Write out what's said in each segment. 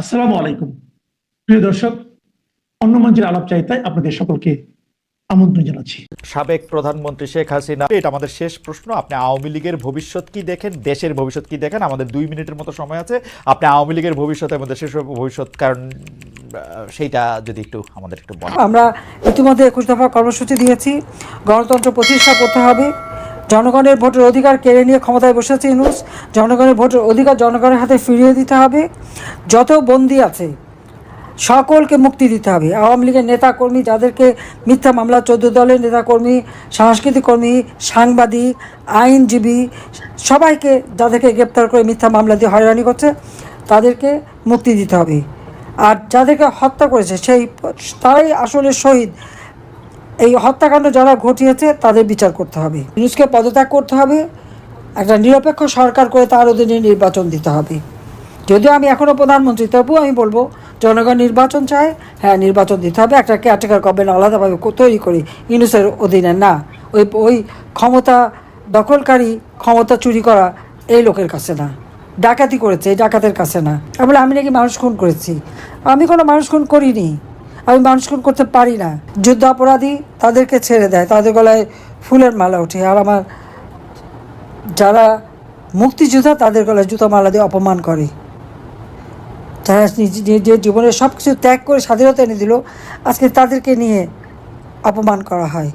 আসসালামু আলাইকুম। প্রিয় দর্শক অন্য মঞ্চের আলাপ চাইতায় আপনাদের সকলকে আমন্ত্রণ জানাচ্ছি। সাবেক প্রধানমন্ত্রী শেখ হাসিনা এটা আমাদের শেষ প্রশ্ন। আপনি আওয়ামী লীগের ভবিষ্যৎ কি দেখেন? দেশের ভবিষ্যৎ কি দেখেন? আমাদের দুই মিনিটের মতো সময় আছে। আপনি আওয়ামী লীগের ভবিষ্যৎ এবং দেশের ভবিষ্যৎ কারণ সেইটা যদি একটু আমাদের একটু বলেন। আমরা ইতিমধ্যে একুশ দফা কর্মসূচি দিয়েছি। গণতন্ত্র প্রতিষ্ঠা করতে হবে। জনগণের ভোটের অধিকার কেড়ে নিয়ে ক্ষমতায় বসেছে ইনুস জনগণের ভোটের অধিকার জনগণের হাতে ফিরিয়ে দিতে হবে। যত বন্দি আছে, সকলকে মুক্তি দিতে হবে। আওয়ামী লীগের নেতাকর্মী যাদেরকে মিথ্যা মামলা, চোদ্দ দলের নেতাকর্মী, সাংস্কৃতিক কর্মী, সাংবাদিক, আইনজীবী, সবাইকে যাদেরকে গ্রেপ্তার করে মিথ্যা মামলা দিয়ে হয়রানি করছে, তাদেরকে মুক্তি দিতে হবে। আর যাদেরকে হত্যা করেছে, সেই তারাই আসলে শহীদ। এই হত্যাকাণ্ড যারা ঘটিয়েছে, তাদের বিচার করতে হবে। ইউনুসকে পদত্যাগ করতে হবে। একটা নিরপেক্ষ সরকার করে তার অধীনে নির্বাচন দিতে হবে। যদিও আমি এখনও প্রধানমন্ত্রী, তবুও আমি বলব, জনগণ নির্বাচন চায়। হ্যাঁ নির্বাচন দিতে হবে। একটা কেয়ারটেকার গভর্নমেন্ট আলাদাভাবে তৈরি করি ইউনুসের অধীনে না। ওই ওই ক্ষমতা দখলকারী ক্ষমতা চুরি করা এই লোকের কাছে না। ডাকাতি করেছে এই ডাকাতের কাছে না। বলে আমি নাকি মানুষ খুন করেছি? আমি কোনো মানুষ খুন করিনি। আমি মানুষ খুন করতে পারি না। যুদ্ধ অপরাধী তাদেরকে ছেড়ে দেয়, তাদের গলায় ফুলের মালা ওঠে। আর আমার যারা মুক্তিযোদ্ধা, তাদের গলায় জুতো মালা দিয়ে অপমান করে। যারা নিজ- নিজের জীবনের সব কিছু ত্যাগ করে স্বাধীনতা এনে দিল, আজকে তাদেরকে নিয়ে অপমান করা হয়।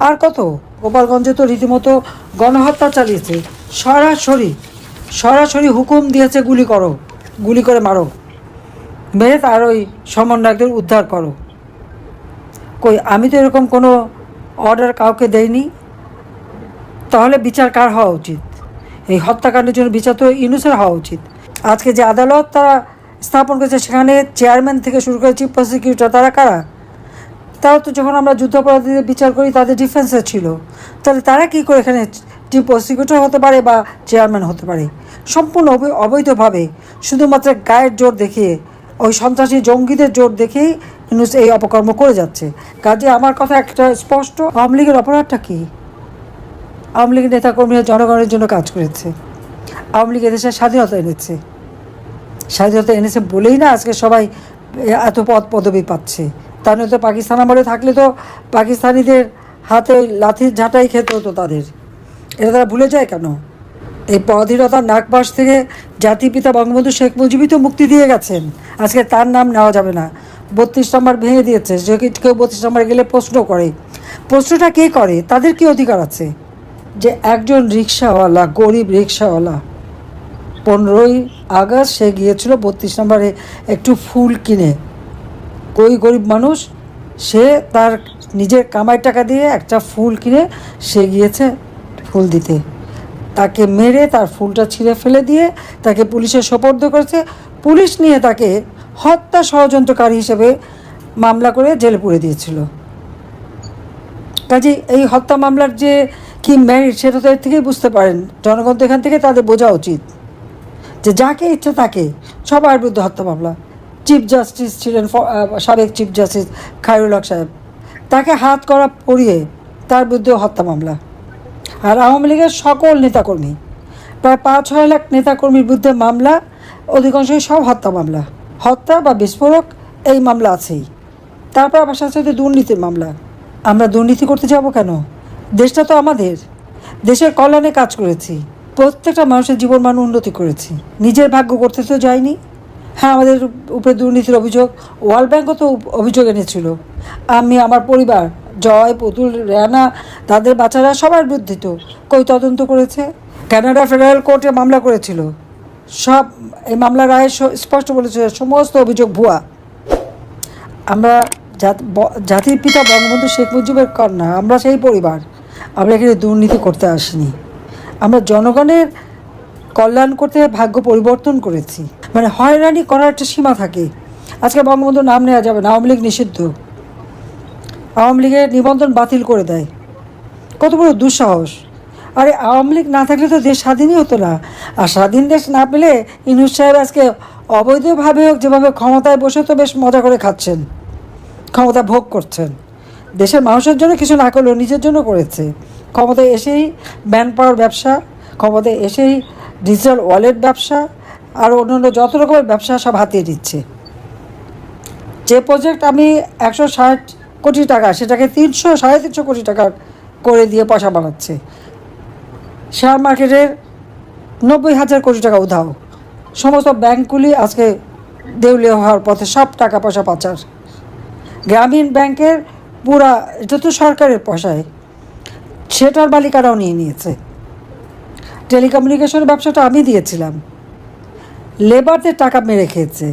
আর কত? গোপালগঞ্জে তো রীতিমতো গণহত্যা চালিয়েছে। সরাসরি সরাসরি হুকুম দিয়েছে, গুলি করো। গুলি করে মারো। মেরে তার ওই সমন্বয়কদের উদ্ধার করো। কই, আমি তো এরকম কোনো অর্ডার কাউকে দেইনি। তাহলে বিচার কার হওয়া উচিত? এই হত্যাকাণ্ডের জন্য বিচার তো ইউনুসের হওয়া উচিত। আজকে যে আদালত তারা স্থাপন করেছে, সেখানে চেয়ারম্যান থেকে শুরু করে চিফ প্রসিকিউটর তারা কারা? তারা তো যখন আমরা যুদ্ধাপরাধীদের বিচার করি, তাদের ডিফেন্সে ছিল। তাহলে তারা কি করে এখানে চিফ প্রসিকিউটর হতে পারে বা চেয়ারম্যান হতে পারে? সম্পূর্ণ অবৈ- অবৈধভাবে, শুধুমাত্র গায়ের জোর দেখিয়ে ওই সন্ত্রাসী জঙ্গিদের জোর দেখেই ইউনুস এই অপকর্ম করে যাচ্ছে। কাজে আমার কথা একটা স্পষ্ট, আওয়ামী লীগের অপরাধটা কী? আওয়ামী লীগের নেতাকর্মীরা জনগণের জন্য কাজ করেছে। আওয়ামী লীগ এদেশের স্বাধীনতা এনেছে। স্বাধীনতা এনেছে বলেই না আজকে সবাই এত পদ পদবি পাচ্ছে। তা নয়তো পাকিস্তান আমলে থাকলে তো পাকিস্তানিদের হাতে লাঠির ঝাঁটাই খেতে হতো তাদের। এটা তারা ভুলে যায় কেন? এই পরাধীনতার নাকবাস থেকে জাতিপিতা বঙ্গবন্ধু শেখ মুজিবই তো মুক্তি দিয়ে গেছেন। আজকে তার নাম নেওয়া যাবে না। বত্রিশ নম্বর ভেঙে দিয়েছে। যে কেউ বত্রিশ নম্বর গেলে প্রশ্ন করে। প্রশ্নটা কে করে? তাদের কি অধিকার আছে? যে একজন রিক্সাওয়ালা, গরিব রিক্সাওয়ালা, পনেরোই আগস্ট সে গিয়েছিল বত্রিশ নম্বরে একটু ফুল কিনে। ওই গরিব মানুষ, সে তার নিজের কামাই টাকা দিয়ে একটা ফুল কিনে সে গিয়েছে ফুল দিতে। তাকে মেরে তার ফুলটা ছিঁড়ে ফেলে দিয়ে তাকে পুলিশে সোপর্দ করেছে। পুলিশ নিয়ে তাকে হত্যা ষড়যন্ত্রকারী হিসেবে মামলা করে জেলে পুরে দিয়েছিল। কাজে এই হত্যা মামলার যে কি মেরিট সেটা তো এর থেকেই বুঝতে পারেন। জনগণ তো এখান থেকে তাদের বোঝা উচিত যে যাকে ইচ্ছা তাকে সবার বিরুদ্ধে হত্যা মামলা। চিফ জাস্টিস ছিলেন সাবেক চিফ জাস্টিস খায়রুল হক সাহেব। তাকে হাত করা পড়িয়ে তার বিরুদ্ধে হত্যা মামলা। আর আওয়ামী লীগের সকল নেতাকর্মী, প্রায় পাঁচ ছয় লাখ নেতাকর্মীর বিরুদ্ধে মামলা অধিকাংশই সব হত্যা মামলা। হত্যা বা বিস্ফোরক, এই মামলা আছেই। তারপর আবার সাথে সাথে দুর্নীতির মামলা। আমরা দুর্নীতি করতে যাব কেন? দেশটা তো আমাদের। দেশের কল্যাণে কাজ করেছি। প্রত্যেকটা মানুষের জীবন মান উন্নতি করেছি। নিজের ভাগ্য করতে তো যাইনি। হ্যাঁ আমাদের উপরে দুর্নীতির অভিযোগ, ওয়ার্ল্ড ব্যাঙ্কও তো অভিযোগ এনেছিল। আমি, আমার পরিবার জয়, পুতুল, রেনা, তাদের বাচ্চারা সবার বিরুদ্ধে তো। কই তদন্ত করেছে? কানাডা ফেডারেল কোর্টে মামলা করেছিল। সব, এই মামলার রায়ে স্পষ্ট বলেছে, সমস্ত অভিযোগ ভুয়া। আমরা জাত- জাতির পিতা বঙ্গবন্ধু শেখ মুজিবের কন্যা, আমরা সেই পরিবার। আমরা এখানে দুর্নীতি করতে আসিনি। আমরা জনগণের কল্যাণ করতে ভাগ্য পরিবর্তন করেছি। মানে হয়রানি করার একটা সীমা থাকে। আজকে বঙ্গবন্ধুর নাম নেওয়া যাবে না, আওয়ামী লীগ নিষিদ্ধ। আওয়ামী লীগের নিবন্ধন বাতিল করে দেয়। কত বড় দুঃসাহস। আরে আওয়ামী লীগ না থাকলে তো দেশ স্বাধীনই হতো না। আর স্বাধীন দেশ না পেলে ইনুস সাহেব আজকে অবৈধভাবে হোক, যেভাবে ক্ষমতায় বসে তো বেশ মজা করে খাচ্ছেন, ক্ষমতা ভোগ করছেন। দেশের মানুষের জন্য কিছু না করলেও নিজের জন্য করেছে। ক্ষমতায় এসেই ম্যান পাওয়ার ব্যবসা, ক্ষমতায় এসেই ডিজিটাল ওয়ালেট ব্যবসা, আর অন্যান্য যত রকমের ব্যবসা সব হাতিয়ে দিচ্ছে যে প্রজেক্ট আমি একশো ষাট কোটি টাকা, সেটাকে তিনশো, সাড়ে তিনশো কোটি টাকা করে দিয়ে পয়সা বানাচ্ছে। শেয়ার মার্কেটের নব্বই হাজার কোটি টাকা উধাও। সমস্ত ব্যাংকগুলি আজকে দেউলিয়া হওয়ার পথে সব টাকা পয়সা পাচার। গ্রামীণ ব্যাংকের পুরা, এটা তো সরকারের পয়সায়, সেটার মালিকারাও নিয়ে নিয়েছে। টেলিকমিউনিকেশনের ব্যবসাটা আমি দিয়েছিলাম। লেবারদের টাকা মেরে খেয়েছে।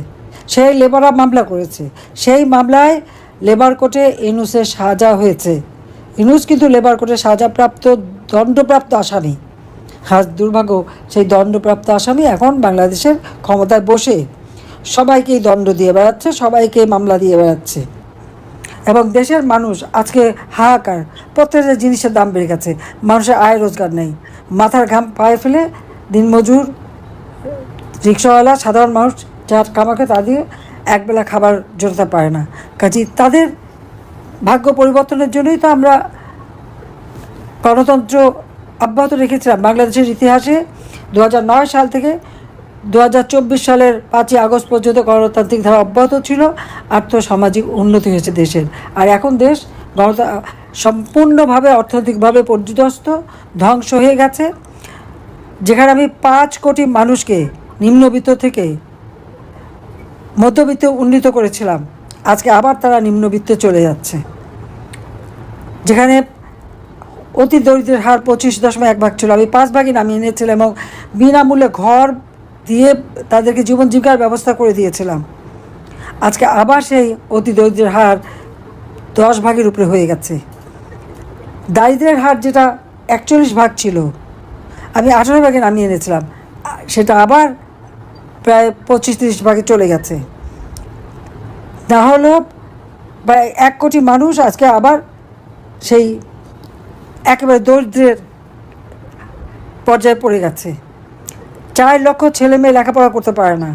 সেই লেবাররা মামলা করেছে। সেই মামলায় লেবার কোর্টে ইনুসের সাজা হয়েছে। ইনুস কিন্তু লেবার কোর্টে সাজাপ্রাপ্ত, দণ্ডপ্রাপ্ত আসামি। আজ দুর্ভাগ্য, সেই দণ্ডপ্রাপ্ত আসামি এখন বাংলাদেশের ক্ষমতায় বসে। সবাইকেই দণ্ড দিয়ে বেড়াচ্ছে, সবাইকে মামলা দিয়ে বেড়াচ্ছে। এবং দেশের মানুষ আজকে হাহাকার প্রত্যেকটা জিনিসের দাম বেড়ে গেছে, মানুষের আয় রোজগার নেই। মাথার ঘাম পায়ে ফেলে দিনমজুর রিক্সাওয়ালা, সাধারণ মানুষ যার কামাকে তা দিয়ে একবেলা খাবার জোটাতে পারে না। কাজে তাদের ভাগ্য পরিবর্তনের জন্যই তো আমরা গণতন্ত্র অব্যাহত রেখেছিলাম। বাংলাদেশের ইতিহাসে দু সাল থেকে দু হাজার চব্বিশ সালের পাঁচই আগস্ট পর্যন্ত গণতান্ত্রিক ধারা অব্যাহত ছিল, আর্থসামাজিক উন্নতি হয়েছে দেশের। আর এখন দেশ গণত, সম্পূর্ণভাবে অর্থনৈতিকভাবে পর্যদস্ত, ধ্বংস হয়ে গেছে। যেখানে আমি পাঁচ কোটি মানুষকে নিম্নবিত্ত থেকে মধ্যবিত্ত উন্নীত করেছিলাম। আজকে আবার তারা নিম্নবিত্তে চলে যাচ্ছে। যেখানে অতি দরিদ্রের হার পঁচিশ দশমিক এক ভাগ ছিল। আমি পাঁচ ভাগই নামিয়ে নিয়েছিলাম এবং বিনামূল্যে ঘর দিয়ে তাদেরকে জীবন জীবিকার ব্যবস্থা করে দিয়েছিলাম। আজকে আবার সেই অতি দরিদ্রের হার দশ ভাগের উপরে হয়ে গেছে। দারিদ্রের হার যেটা একচল্লিশ ভাগ ছিল, আমি আঠারো ভাগে নামিয়ে এনেছিলাম। সেটা আবার প্রায় পঁচিশ তিরিশ ভাগে চলে গেছে। না হলেও প্রায় এক কোটি মানুষ আজকে আবার সেই একেবারে দরিদ্রের পর্যায়ে পড়ে গেছে। চার লক্ষ ছেলে মেয়ে লেখাপড়া করতে পারে না,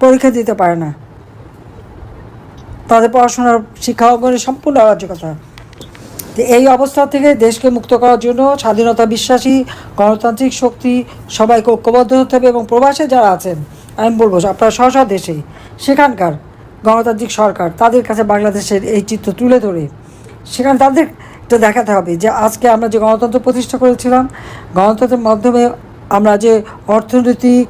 পরীক্ষা দিতে পারে না। তাদের পড়াশোনার শিক্ষা অঙ্গনের সম্পূর্ণ অরাজকতা। এই অবস্থা থেকে দেশকে মুক্ত করার জন্য স্বাধীনতা বিশ্বাসী, গণতান্ত্রিক শক্তি, সবাইকে ঐক্যবদ্ধ হতে হবে এবং প্রবাসে যারা আছেন আমি বলব আপনারা স্ব স্ব দেশে, সেখানকার গণতান্ত্রিক সরকার, তাদের কাছে বাংলাদেশের এই চিত্র তুলে ধরে, সেখানে তাদের এটা দেখাতে হবে যে আজকে আমরা যে গণতন্ত্র প্রতিষ্ঠা করেছিলাম, গণতন্ত্রের মাধ্যমে আমরা যে অর্থনৈতিক,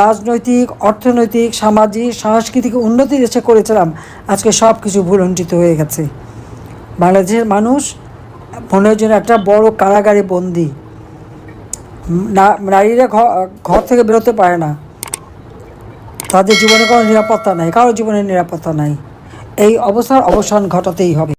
রাজনৈতিক, অর্থনৈতিক, সামাজিক, সাংস্কৃতিক উন্নতি দেশে করেছিলাম, আজকে সব কিছু ভুলণ্ঠিত হয়ে গেছে। বাংলাদেশের মানুষ মনে হয় একটা বড় কারাগারে বন্দি। নারীরা ঘর থেকে বেরোতে পারে না। তাদের জীবনে কোনো নিরাপত্তা নাই কারও জীবনে নিরাপত্তা নাই। এই অবস্থার অবসান ঘটাতেই হবে।